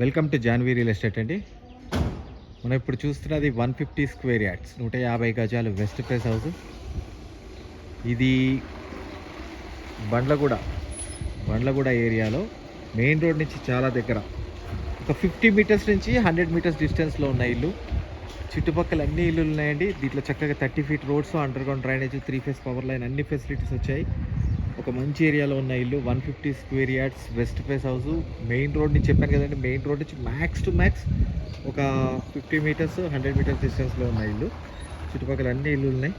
Welcome to Janvi real estate అండి. మనం ఇప్పుడు చూస్తున్నది వన్ ఫిఫ్టీ స్క్వేర్ యార్డ్స్ నూట యాభై గజాలు వెస్ట్ ఫేస్ హౌస్. ఇది బండ్లగూడ బండ్లగూడ ఏరియాలో మెయిన్ రోడ్ నుంచి చాలా దగ్గర. ఒక ఫిఫ్టీ మీటర్స్ నుంచి హండ్రెడ్ మీటర్స్ డిస్టెన్స్లో ఉన్న ఇల్లు. చుట్టుపక్కల అన్ని ఇల్లులు ఉన్నాయండి. దీంట్లో చక్కగా thirty feet roads underground drainage three phase power line అన్ని ఫెసిలిటీస్ వచ్చాయి. ఒక మంచి ఏరియాలో ఉన్న ఇల్లు one fifty square yards west face house main రోడ్ని చెప్పాను కదండి. మెయిన్ రోడ్ నుంచి మ్యాక్స్ టు మ్యాక్స్ ఒక ఫిఫ్టీ మీటర్స్ హండ్రెడ్ మీటర్స్ డిస్టెన్స్లో ఉన్న ఇల్లు. చుట్టుపక్కల అన్ని ఇల్లు ఉన్నాయి.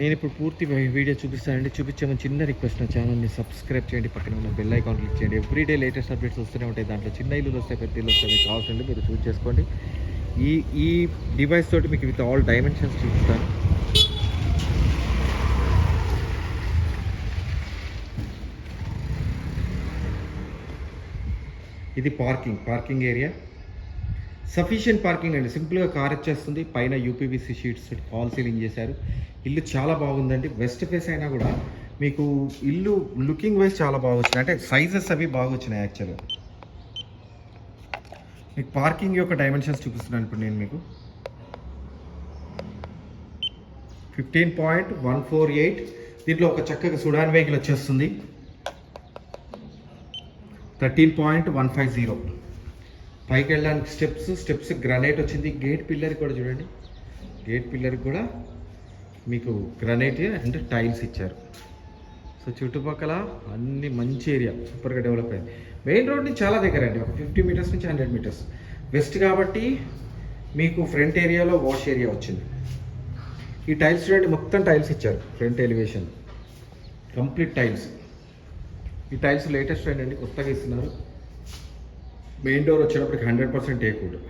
నేను ఇప్పుడు పూర్తి వీడియో చూపిస్తానండి. చూపించామని చిన్న రిక్వెస్ట్ నా ఛానల్ని సబ్స్క్రైబ్ చేయండి. పక్కన ఉన్న బెల్ ఐకాన్ క్లిక్ చేయండి. ఎవ్రీడే లేటెస్ట్ అప్డేట్స్ వస్తూనే ఉంటాయి. దాంట్లో చిన్న ఇల్లులు వస్తాయి పెద్ద ఇల్లు వస్తాయి. మీకు కావాల్సింది మీరు చూస్ చేసుకోండి. ఈ ఈ డివైస్ తోటి మీకు విత్ ఆల్ డైమెన్షన్స్ చూపిస్తాను. ఇది parking parking area. Sufficient parking అండి. సింపుల్గా కార్ వచ్చేస్తుంది. పైన యూపీవీసీ షీట్స్ ఫాల్ సీలింగ్ చేశారు. ఇల్లు చాలా బాగుందండి. వెస్ట్ ఫేస్ అయినా కూడా మీకు ఇల్లు లుకింగ్ వైజ్ చాలా బాగా వచ్చినాయి. అంటే సైజెస్ అవి బాగా వచ్చినాయి యాక్చువల్గా మీకు పార్కింగ్ యొక్క డైమెన్షన్స్ చూపిస్తున్నాను ఇప్పుడు నేను మీకు. Fifteen point one four eight. దీంట్లో ఒక చక్కగా సుడాన్ వెహికల్ వచ్చేస్తుంది. Thirteen point one five zero పైకి వెళ్ళడానికి స్టెప్స్ స్టెప్స్ గ్రనైట్ వచ్చింది. గేట్ పిల్లర్కి కూడా చూడండి. గేట్ పిల్లర్కి కూడా మీకు గ్రనైట్ అండ్ టైల్స్ ఇచ్చారు. సో చుట్టుపక్కల అన్ని మంచి ఏరియా సూపర్గా డెవలప్ అయింది. మెయిన్ రోడ్ నుంచి చాలా దగ్గర అండి ఒక ఫిఫ్టీ మీటర్స్ నుంచి హండ్రెడ్ మీటర్స్. వెస్ట్ కాబట్టి మీకు ఫ్రంట్ ఏరియాలో వాష్ ఏరియా వచ్చింది. ఈ టైల్స్ చూడండి మొత్తం టైల్స్ ఇచ్చారు. Front elevation. Complete tiles. ఈ టైల్స్ లేటెస్ట్ అండి కొత్తగా ఇస్తున్నారు. మెయిన్ డోర్ వచ్చేటప్పటికి హండ్రెడ్ పర్సెంట్ ఏకూడదు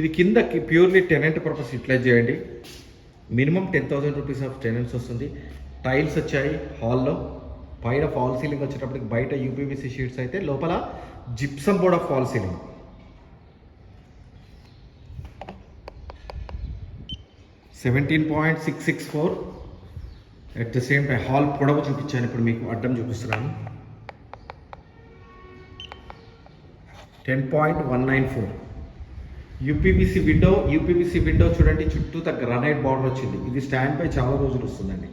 ఇది కింద ప్యూర్లీ టెనెంట్ పర్పస్ యూటిలైజ్ చేయండి. Minimum ten thousand rupees of tenants వస్తుంది. టైల్స్ వచ్చాయి హాల్లో. పైన ఫాల్ సీలింగ్ వచ్చేటప్పటికి బయట యూపీవీసీ షీట్స్ అయితే లోపల gypsum board of fall ceiling. Seventeen point six six four. At the same time hall పొడవు చూపించాను. ఇప్పుడు మీకు అడ్డం చూపిస్తున్నాను. Ten point one nine four UPVC window UPVC window చూడండి చుట్టూ గ్రనైట్ బార్డర్ వచ్చింది. ఇది స్టాండ్ పై చాలా రోజులు వస్తుందండి.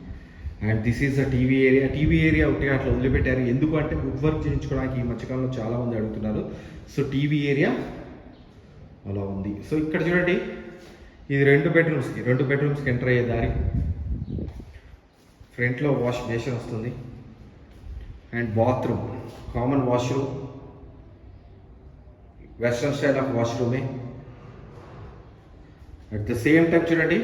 And this is a TV area TV area ఒకటి అట్లా వదిలిపెట్టారు. ఎందుకు అంటే వుడ్ వర్క్ చేయించుకోవడానికి ఈ మధ్యకాలంలో చాలా మంది అడుగుతున్నారు. సో టీవీ ఏరియా అలా ఉంది. సో ఇక్కడ చూడండి. ఇది రెండు బెడ్రూమ్స్కి రెండు బెడ్రూమ్స్కి ఎంటర్ అయ్యే దారి. ఫ్రంట్లో వాష్ బేసిన్ వస్తుంది. And bathroom common washroom western style of వాష్రూమే. At the same time చూడండి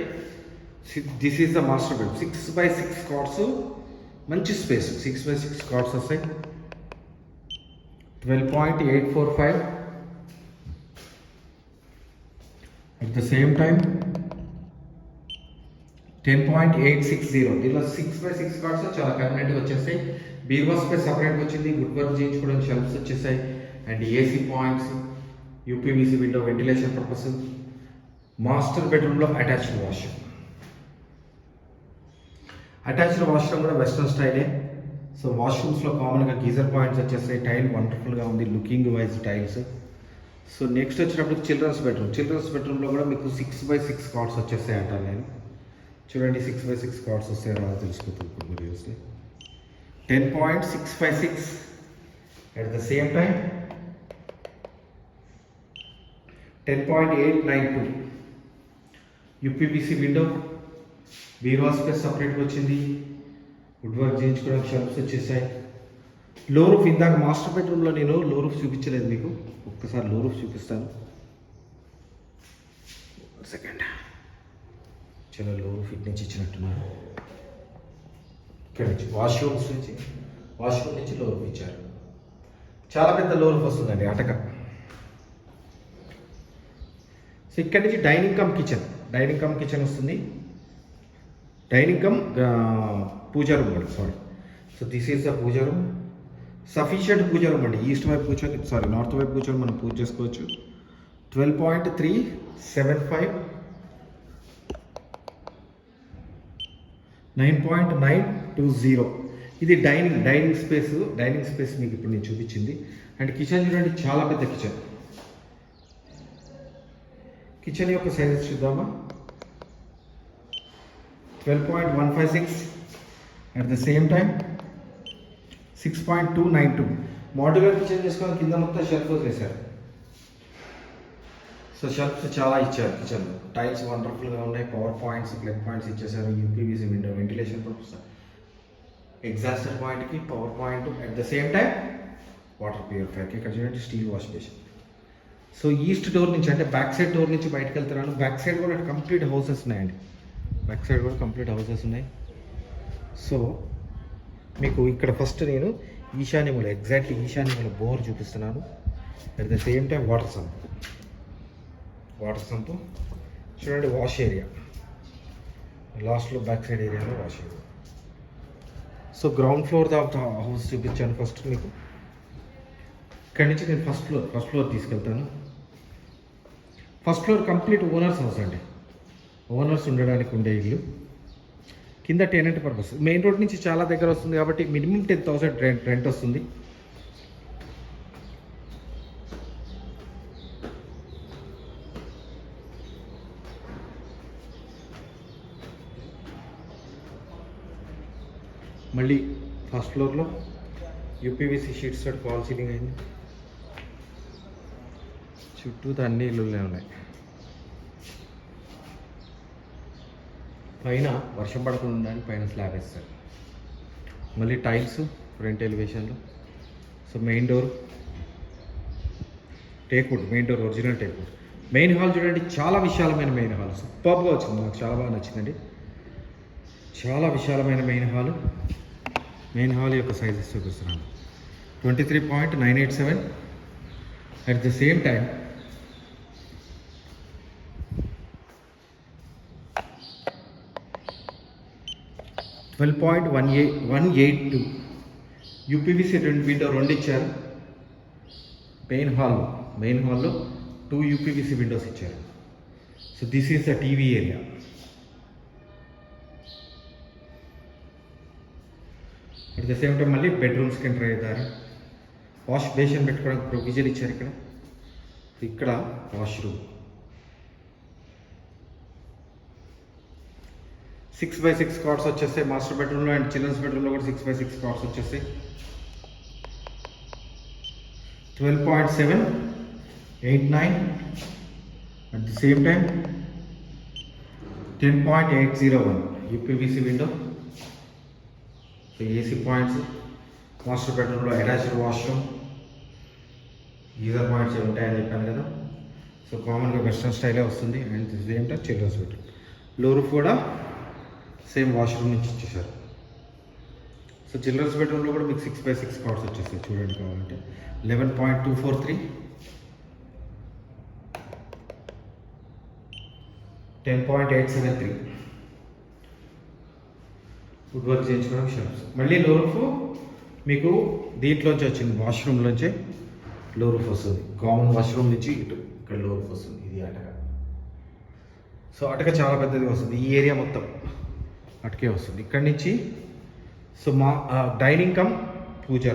this is the master bed six by six cards మంచి space six by six cards వస్తాయి. Twelve point eight four five at the same time ten point eight six zero దీనిలో six by six cards చాలా కన్వీనెంట్గా వచ్చేస్తాయి. బీర్వాస్ పై సపరేట్గా వచ్చింది. గుడ్ వర్క్ చేయించుకోవడానికి షెల్ఫ్స్ వచ్చేసాయి. And AC points UPVC window ventilation purpose master బెడ్రూమ్లో అటాచ్డ్ వాష్రూమ్ అటాచ్డ్ వాష్రూమ్ కూడా వెస్ట్రన్ స్టైలే సో వాష్రూమ్స్లో కామన్గా గీజర్ పాయింట్స్ వచ్చేస్తాయి. టైల్ వండర్ఫుల్గా ఉంది looking wise tiles so next వచ్చినప్పుడు చిల్డ్రన్స్ బెడ్రూమ్ చిల్డ్రన్స్ బెడ్రూమ్లో కూడా మీకు సిక్స్ బై సిక్స్ కార్డ్స్ వచ్చేస్తాయి అంటాను నేను. చూడండి సిక్స్ బై సిక్స్ కార్డ్స్ వస్తాయి అలా తెలుసుకుంటుంది ఇప్పుడు మీరు చూస్తే ten point six five six at the same time ten point eight nine two UPVC window బీరువా స్పేస్ సపరేట్గా వచ్చింది. వుడ్ వర్క్ చేయించుకోవడానికి షెల్ఫ్స్ వచ్చేసాయి. లో రూఫ్ ఇందాక మాస్టర్ బెడ్రూమ్లో నేను లో రూఫ్ చూపించలేదు మీకు. ఒక్కసారి లో రూఫ్ చూపిస్తాను. సెకండ్ చలో ఫిట్నెస్ ఇచ్చినట్టున్నారు. ఇక్కడ నుంచి వాష్రూమ్స్ నుంచి వాష్రూమ్ నుంచి లోరూఫ్ ఇచ్చారు. చాలా పెద్ద లోరూఫ్ వస్తుందండి అటక. సో ఇక్కడ నుంచి dining cum kitchen dining cum kitchen వస్తుంది. డైనింగ్ కమ్ పూజా రూమ్ అండి sorry so this is the puja room. Sufficient puja room అండి ఈస్ట్ వైపు కూర్చొని సారీ నార్త్ వైపు కూర్చొని మనం పూజ చేసుకోవచ్చు. Twelve point three seven five nine point nine two zero. ఇది dining dining space dining space మీకు ఇప్పుడు నేను చూపించింది. అండ్ కిచెన్ చూడండి చాలా పెద్ద కిచెన్. కిచెన్ యొక్క సైజెస్ చూద్దామా? Twelve point one five six at the same time six point two nine two. Modular kitchen చేసుకొని కింద మొత్తం షెల్ఫ్ వేశారు సో షెల్ఫ్స్ చాలా ఇచ్చారు కిచెన్లో టైల్స్ వండర్ఫుల్గా ఉన్నాయి పవర్ పాయింట్స్ ప్లగ్ పాయింట్స్ ఇచ్చేసారు UPVC window ventilation purpose exhauster పాయింట్కి power point at the same time water ప్యూరిఫైర్కి ఇక్కడ చూడండి steel wash basin so east door నుంచి అంటే బ్యాక్ సైడ్ డోర్ నుంచి బయటకు వెళ్తున్నాను. బ్యాక్ సైడ్ కూడా కంప్లీట్ హౌసెస్ ఉన్నాయండి. బ్యాక్ సైడ్ కూడా కంప్లీట్ హౌసెస్ ఉన్నాయి. సో మీకు ఇక్కడ ఫస్ట్ నేను ఈశాన్యములు ఎగ్జాక్ట్లీ ఈశాన్యముల బోర్ చూపిస్తున్నాను. At the same time water sump water sump చూడండి వాష్ ఏరియా. లాస్ట్లో బ్యాక్ సైడ్ ఏరియాలో wash area. So ground floor the house చూపించాను ఫస్ట్ మీకు. ఇక్కడి నుంచి నేను ఫస్ట్ ఫ్లోర్ ఫస్ట్ ఫ్లోర్ తీసుకెళ్తాను. First floor complete owners house అండి. ఓనర్స్ ఉండడానికి ఉండే ఇల్లు. కింద టెనెంట్ పర్పస్. మెయిన్ రోడ్ నుంచి చాలా దగ్గర వస్తుంది కాబట్టి minimum ten thousand rent rent వస్తుంది. మళ్ళీ ఫస్ట్ ఫ్లోర్లో యూపీవీసీ షీట్స్ తోటి ఫాల్ సీలింగ్ అయింది. చుట్టూ అన్ని ఇల్లులే ఉన్నాయి. పైన వర్షం పడకుండా ఉండడానికి పైన స్లాబ్ వేస్తారు. మళ్ళీ tiles front ఎలివేషన్లో so main door teakwood main door original teakwood main hall చూడండి చాలా విశాలమైన మెయిన్ హాల్ సూపర్గా వచ్చింది నాకు చాలా బాగా నచ్చిందండి. చాలా విశాలమైన మెయిన్ హాల్ మెయిన్ హాల్ యొక్క సైజెస్ చూపిస్తున్నాను. Twenty three point nine eight seven at the same time twelve point one a one eight two UPVC రెండు విండో రెండు ఇచ్చారు. మెయిన్ హాల్ మెయిన్ హాల్లో టూ యూపీవీసీ విండోస్ ఇచ్చారు. So this is the TV area at the same time మళ్ళీ బెడ్రూమ్స్కి enter అయ్యేదారు wash basin పెట్టుకోవడానికి provision ఇచ్చారు ఇక్కడ. ఇక్కడ washroom six by six cards వచ్చేస్తాయి. మాస్టర్ బెడ్రూమ్లో అండ్ చిల్డ్రన్స్ బెడ్రూమ్లో కూడా సిక్స్ బై సిక్స్ కార్డ్స్ వచ్చేస్తాయి. Twelve point seven eight nine at the same time ten point eight zero one UPVC window AC points master బెడ్రూమ్లో attached washroom geyser points ఉంటాయని చెప్పాను కదా. So కామన్గా western స్టైలే వస్తుంది అండ్ ఇది ఏంటో చిల్డ్రన్స్ బెడ్రూమ్లో రూఫ్ కూడా సేమ్ వాష్రూమ్ నుంచి ఇచ్చేసారు సో చిల్డ్రన్స్ బెడ్రూమ్లో కూడా మీకు సిక్స్ బై సిక్స్ కార్డ్స్ వచ్చేసాయి చూడండి కావాలంటే. Eleven point two four three ten point eight seven three wood work చేయించుకోవడానికి షెల్ఫ్స్ మళ్ళీ లో రూఫ్ మీకు దీంట్లోంచి వచ్చింది వాష్రూమ్లోంచి లో రూఫ్ వస్తుంది. కామన్ వాష్రూమ్ నుంచి ఇటు ఇక్కడ లో రూఫ్ వస్తుంది. ఇది అటక. సో అటక చాలా పెద్దది వస్తుంది. ఈ ఏరియా మొత్తం అటకే వస్తుంది. ఇక్కడి నుంచి సో మా డైనింగ్ కమ్ పూజ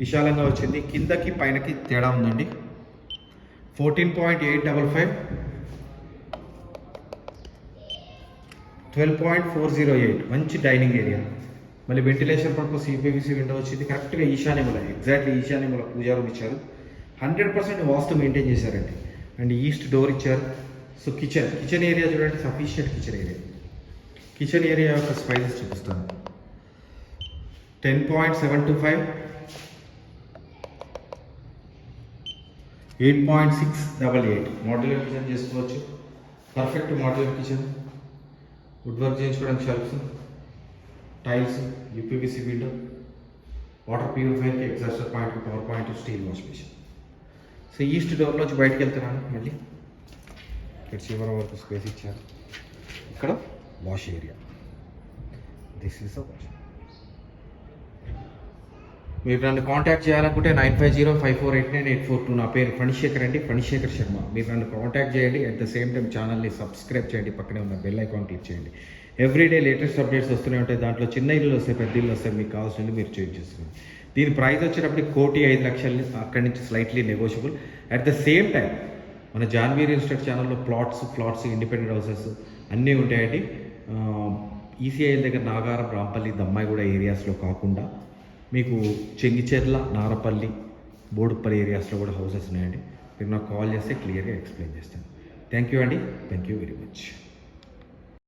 విశాలంగా వచ్చింది. కిందకి పైనకి తేడా ఉందండి. Fourteen point eight double five twelve point four zero eight మంచి డైనింగ్ ఏరియా మళ్ళీ వెంటిలేషన్ పర్పస్ యూపీవీసీ విండో వచ్చింది. కరెక్ట్గా ఈశాన్యముల ఎగ్జాక్ట్లీ ఈశాన్యముల పూజా రూమ్ ఇచ్చారు. హండ్రెడ్ పర్సెంట్ వాస్తు మెయింటైన్ చేశారండి. అండ్ ఈస్ట్ డోర్ ఇచ్చారు. సో కిచెన్ కిచెన్ ఏరియా చూడండి sufficient kitchen area kitchen area యొక్క స్పైసెస్ చూపిస్తాను. Ten point seven two five eight point six double eight modular kitchen చేసుకోవచ్చు. Perfect modular kitchen wood work చేయించుకోవడానికి shelves tiles UPVC window water ప్యూరిఫైర్కి exhauster point power point steel wash machine so east డోర్లోంచి బయటకు వెళ్తున్నాను మళ్ళీ. ఇక్కడ చివరి వరకు space ఇచ్చారు ఇక్కడ wash area this is a wash మీరు నన్ను కాంటాక్ట్ చేయాలనుకుంటే nine five zero five four eight nine eight four two నా పేరు ఫణిశేఖర్ అండి ఫణిశేఖర్ శర్మ. మీరు నన్ను కాంటాక్ట్ చేయండి అట్ ద సేమ్ టైం ఛానల్ని సబ్స్క్రైబ్ చేయండి పక్కనే ఉన్న బెల్ ఐకాన్ క్లిక్ చేయండి. ఎవ్రీడే లేటెస్ట్ అప్డేట్స్ వస్తూనే ఉంటాయి. దాంట్లో చిన్న ఇల్లు వస్తాయి పెద్ద ఇల్లు వస్తాయి మీకు కావాల్సింది మీరు చేంజ్ చేసుకోండి. దీని ప్రైస్ వచ్చేటప్పుడు కోటి ఐదు లక్షలు అక్కడి నుంచి slightly negotiable at the same time మన జాన్వీ రియల్ ఎస్టేట్ ఛానల్లో ప్లాట్స్ ఫ్లాట్స్ ఇండిపెండెంట్ హౌసెస్ అన్నీ ఉంటాయండి. ఈసీఐఎల్ దగ్గర నాగారం రాంపల్లి దమ్మాయిగూడ ఏరియాస్లో కాకుండా మీకు చెంగిచెర్ల నారపల్లి బోడుపల్లి ఏరియాస్లో కూడా హౌసెస్ ఉన్నాయండి. మీరు నాకు కాల్ చేస్తే క్లియర్గా ఎక్స్ప్లెయిన్ చేస్తాను. థ్యాంక్ యూ అండి. Thank you very much.